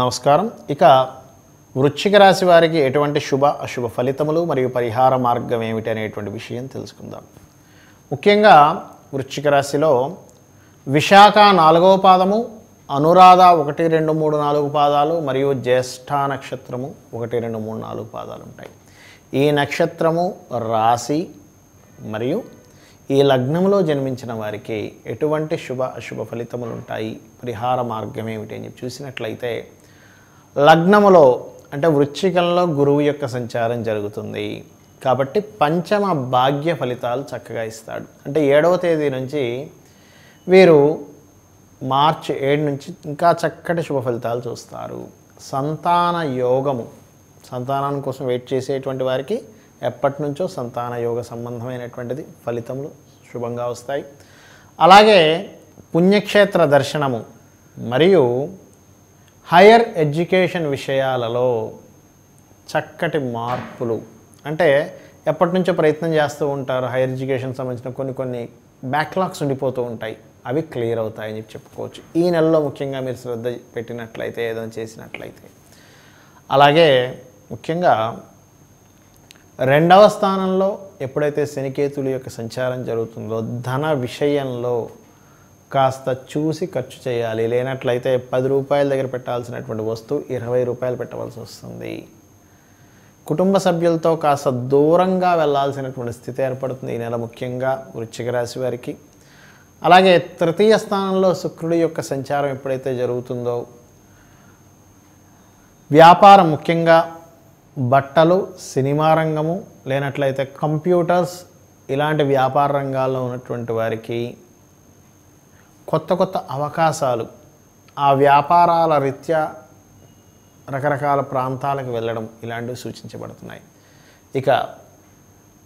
నమస్కారం. ఇక వృశ్చిక రాశి వారికి ఎటువంటి శుభ అశుభ ఫలితములు మరియు పరిహార మార్గం ఏమిటి అనేటువంటి విషయం తెలుసుకుందాం. ముఖ్యంగా వృశ్చిక రాశిలో విశాఖ నాలుగవ పాదము అనురాధ ఒకటి రెండు మూడు నాలుగు పాదాలు మరియు జ్యేష్ఠ నక్షత్రము ఒకటి రెండు మూడు నాలుగు పాదాలు ఉంటాయి. ఈ నక్షత్రము రాశి మరియు ఈ లగ్నంలో జన్మించిన వారికి ఎటువంటి శుభ అశుభ ఫలితములు ఉంటాయి? పరిహార మార్గం ఏమిటి అని చెప్పి చూసినట్లయితే లగ్నములో అంటే వృశ్చికంలో గురువు యొక్క సంచారం జరుగుతుంది. కాబట్టి పంచమ భాగ్య ఫలితాలు చక్కగా ఇస్తాడు. అంటే ఏడవ తేదీ నుంచి వీరు మార్చి ఏడు నుంచి ఇంకా చక్కటి శుభ ఫలితాలు చూస్తారు. సంతాన యోగము. సంతానం కోసం వెయిట్ చేసేటువంటి వారికి ఎప్పటి నుంచో సంతాన యోగ సంబంధమైనటువంటిది ఫలితములు శుభంగా వస్తాయి. అలాగే పుణ్యక్షేత్ర దర్శనము. మరియు హయ్యర్ ఎడ్యుకేషన్ విషయాలలో చక్కటి మార్పులు. అంటే ఎప్పటి నుంచో ప్రయత్నం చేస్తూ ఉంటారు. హైయర్ ఎడ్యుకేషన్ సంబంధించిన కొన్ని కొన్ని బ్యాక్లాగ్స్ ఉండిపోతూ ఉంటాయి. అవి క్లియర్ అవుతాయని చెప్పి చెప్పుకోవచ్చు. ఈ నెలలో ముఖ్యంగా మీరు శ్రద్ధ పెట్టినట్లయితే ఏదైనా చేసినట్లయితే. అలాగే ముఖ్యంగా రెండవ స్థానంలో ఎప్పుడైతే శనికేతుల యొక్క సంచారం జరుగుతుందో ధన విషయంలో కాస్త చూసి ఖర్చు చేయాలి. లేనట్లయితే పది రూపాయల దగ్గర పెట్టాల్సినటువంటి వస్తువు ఇరవై రూపాయలు పెట్టవలసి వస్తుంది. కుటుంబ సభ్యులతో కాస్త దూరంగా వెళ్ళాల్సినటువంటి స్థితి ఏర్పడుతుంది ఈ నెల ముఖ్యంగా వృశ్చిక రాశి వారికి. అలాగే తృతీయ స్థానంలో శుక్రుడి యొక్క సంచారం ఎప్పుడైతే జరుగుతుందో వ్యాపారం ముఖ్యంగా బట్టలు సినిమా రంగము లేనట్లయితే కంప్యూటర్స్ ఇలాంటి వ్యాపార రంగాల్లో ఉన్నటువంటి వారికి కొత్త కొత్త అవకాశాలు ఆ వ్యాపారాల రీత్యా రకరకాల ప్రాంతాలకు వెళ్ళడం ఇలాంటివి సూచించబడుతున్నాయి. ఇక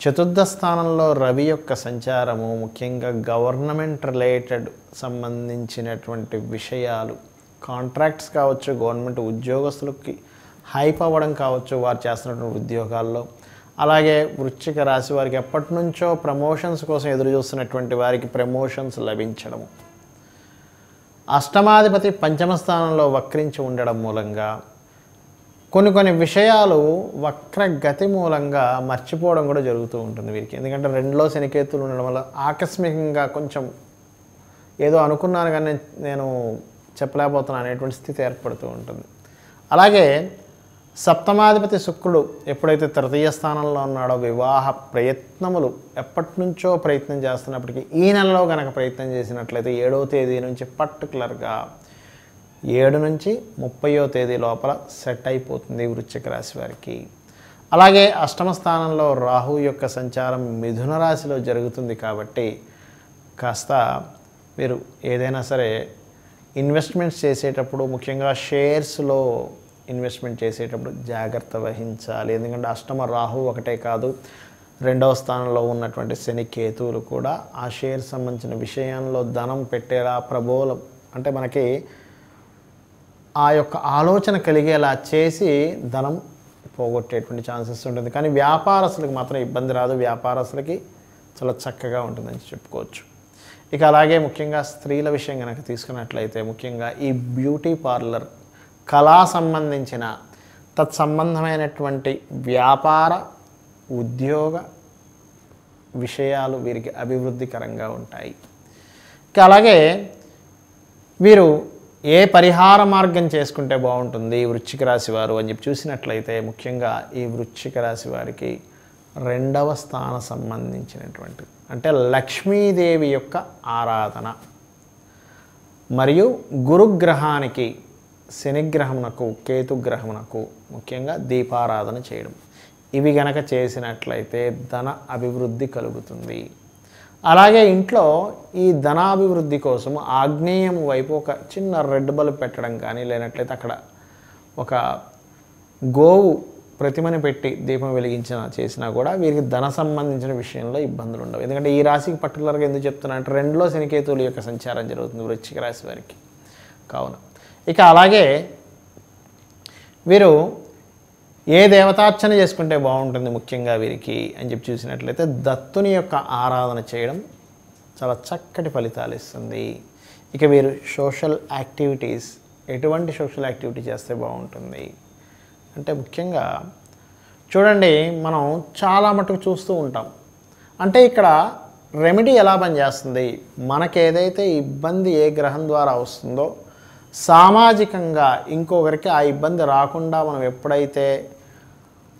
చతుర్థ స్థానంలో రవి యొక్క సంచారము ముఖ్యంగా గవర్నమెంట్ రిలేటెడ్ సంబంధించినటువంటి విషయాలు కాంట్రాక్ట్స్ కావచ్చు గవర్నమెంట్ ఉద్యోగస్తులకి హైప్ అవ్వడం కావచ్చు వారు చేస్తున్నటువంటి ఉద్యోగాల్లో. అలాగే వృశ్చిక రాశి వారికి ఎప్పటి నుంచో ప్రమోషన్స్ కోసం ఎదురు చూస్తున్నటువంటి వారికి ప్రమోషన్స్ లభించడము. అష్టమాధిపతి పంచమ స్థానంలో వక్రించి ఉండడం మూలంగా కొన్ని కొన్ని విషయాలు వక్రగతి మూలంగా మర్చిపోవడం కూడా జరుగుతూ ఉంటుంది వీరికి. ఎందుకంటే రెండులో శనికేతులు ఉండడం వల్ల ఆకస్మికంగా కొంచెం ఏదో అనుకున్నాను కానీ నేను చెప్పలేకపోతున్నాను అనేటువంటి స్థితి ఏర్పడుతూ ఉంటుంది. అలాగే సప్తమాధిపతి శుక్రుడు ఎప్పుడైతే తృతీయ స్థానంలో ఉన్నాడో వివాహ ప్రయత్నములు ఎప్పటి నుంచో ప్రయత్నం చేస్తున్నప్పటికీ ఈ నెలలో కనుక ప్రయత్నం చేసినట్లయితే ఏడవ తేదీ నుంచి పర్టికులర్గా ఏడు నుంచి ముప్పయో తేదీ లోపల సెట్ అయిపోతుంది వృశ్చిక రాశి వారికి. అలాగే అష్టమ స్థానంలో రాహు యొక్క సంచారం మిథున రాశిలో జరుగుతుంది కాబట్టి కాస్త మీరు ఏదైనా సరే ఇన్వెస్ట్మెంట్స్ చేసేటప్పుడు ముఖ్యంగా షేర్స్లో ఇన్వెస్ట్మెంట్ చేసేటప్పుడు జాగ్రత్త వహించాలి. ఎందుకంటే అష్టమ రాహు ఒకటే కాదు రెండవ స్థానంలో ఉన్నటువంటి శని కేతువులు కూడా ఆ షేర్ సంబంధించిన విషయంలో ధనం పెట్టేలా ప్రబోలం అంటే మనకి ఆ యొక్క ఆలోచన కలిగేలా చేసి ధనం పోగొట్టేటువంటి ఛాన్సెస్ ఉంటుంది. కానీ వ్యాపారస్తులకు మాత్రం ఇబ్బంది రాదు. వ్యాపారస్తులకి చాలా చక్కగా ఉంటుందని చెప్పుకోవచ్చు. ఇక అలాగే ముఖ్యంగా స్త్రీల విషయం కనుక తీసుకున్నట్లయితే ముఖ్యంగా ఈ బ్యూటీ పార్లర్ కళా సంబంధించిన తత్సంబంధమైనటువంటి వ్యాపార ఉద్యోగ విషయాలు వీరికి అభివృద్ధికరంగా ఉంటాయి. అలాగే వీరు ఏ పరిహార మార్గం చేసుకుంటే బాగుంటుంది వృశ్చిక రాశి వారు అని చెప్పి చూసినట్లయితే ముఖ్యంగా ఈ వృశ్చిక రాశి వారికి రెండవ స్థాన సంబంధించినటువంటి అంటే లక్ష్మీదేవి యొక్క ఆరాధన. మరియు గురుగ్రహానికి శనిగ్రహమునకు కేతుగ్రహమునకు ముఖ్యంగా దీపారాధన చేయడం. ఇవి గనక చేసినట్లయితే ధన అభివృద్ధి కలుగుతుంది. అలాగే ఇంట్లో ఈ ధనాభివృద్ధి కోసం ఆగ్నేయం వైపు ఒక చిన్న రెడ్ బల్బ్ పెట్టడం కానీ లేనట్లయితే అక్కడ ఒక గోవు ప్రతిమని పెట్టి దీపం వెలిగించిన చేసినా కూడా వీరికి ధన సంబంధించిన విషయంలో ఇబ్బందులు ఉండవు. ఎందుకంటే ఈ రాశికి పర్టికులర్గా ఎందుకు చెప్తున్నా అంటే రెండులో శనికేతువుల యొక్క సంచారం జరుగుతుంది వృశ్చిక రాశి వారికి. కావున ఇక అలాగే వీరు ఏ దేవతార్చన చేసుకుంటే బాగుంటుంది ముఖ్యంగా వీరికి అని చెప్పి చూసినట్లయితే దత్తుని యొక్క ఆరాధన చేయడం చాలా చక్కటి ఫలితాలు ఇస్తుంది. ఇక వీరు సోషల్ యాక్టివిటీస్ ఎటువంటి సోషల్ యాక్టివిటీ చేస్తే బాగుంటుంది? అంటే ముఖ్యంగా చూడండి మనం చాలా మటుకు చూస్తూ ఉంటాం. అంటే ఇక్కడ రెమెడీ ఎలా పనిచేస్తుంది? మనకి ఏదైతే ఇబ్బంది ఏ గ్రహం ద్వారా వస్తుందో సామాజికంగా ఇంకొకరికి ఆ ఇబ్బంది రాకుండా మనం ఎప్పుడైతే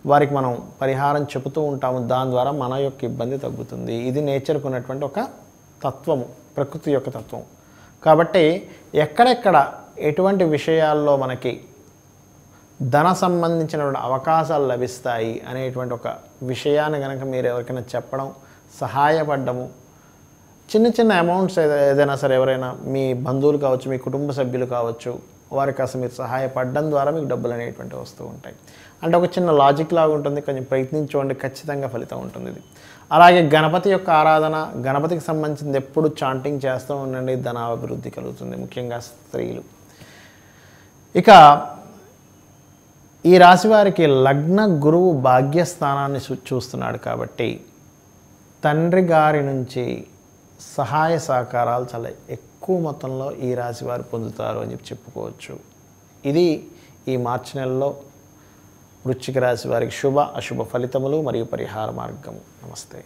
వారికి మనం పరిహారం చెబుతూ ఉంటాము దాని ద్వారా మన యొక్క ఇబ్బంది తగ్గుతుంది. ఇది నేచర్కు ఉన్నటువంటి ఒక తత్వము ప్రకృతి యొక్క తత్వం. కాబట్టి ఎక్కడెక్కడ ఎటువంటి విషయాల్లో మనకి ధన సంబంధించినటువంటి అవకాశాలు లభిస్తాయి అనేటువంటి ఒక విషయాన్ని కనుక మీరు ఎవరికైనా చెప్పడం సహాయపడ్డము చిన్న చిన్న అమౌంట్స్ ఏదైనా సరే ఎవరైనా మీ బంధువులు కావచ్చు మీ కుటుంబ సభ్యులు కావచ్చు వారికి అసలు మీరు సహాయపడడం ద్వారా మీకు డబ్బులు అనేటువంటివి వస్తూ ఉంటాయి. అంటే ఒక చిన్న లాజిక్ లాగా ఉంటుంది కొంచెం ప్రయత్నించుకోండి ఖచ్చితంగా ఫలితం ఉంటుంది ఇది. అలాగే గణపతి యొక్క ఆరాధన గణపతికి సంబంధించింది ఎప్పుడు చాంటింగ్ చేస్తూ ఉండండి ధనాభివృద్ధి కలుగుతుంది ముఖ్యంగా స్త్రీలు. ఇక ఈ రాశి వారికి లగ్న గురువు భాగ్యస్థానాన్ని చూ- చూస్తున్నాడు కాబట్టి తండ్రి గారి నుంచి సహాయ సహకారాలు చాలా ఎక్కువ మొత్తంలో ఈ రాశి వారు పొందుతారు అని చెప్పి చెప్పుకోవచ్చు. ఇది ఈ మార్చి నెలలో వృశ్చిక రాశి వారికి శుభ అశుభ ఫలితములు మరియు పరిహార మార్గము. నమస్తే.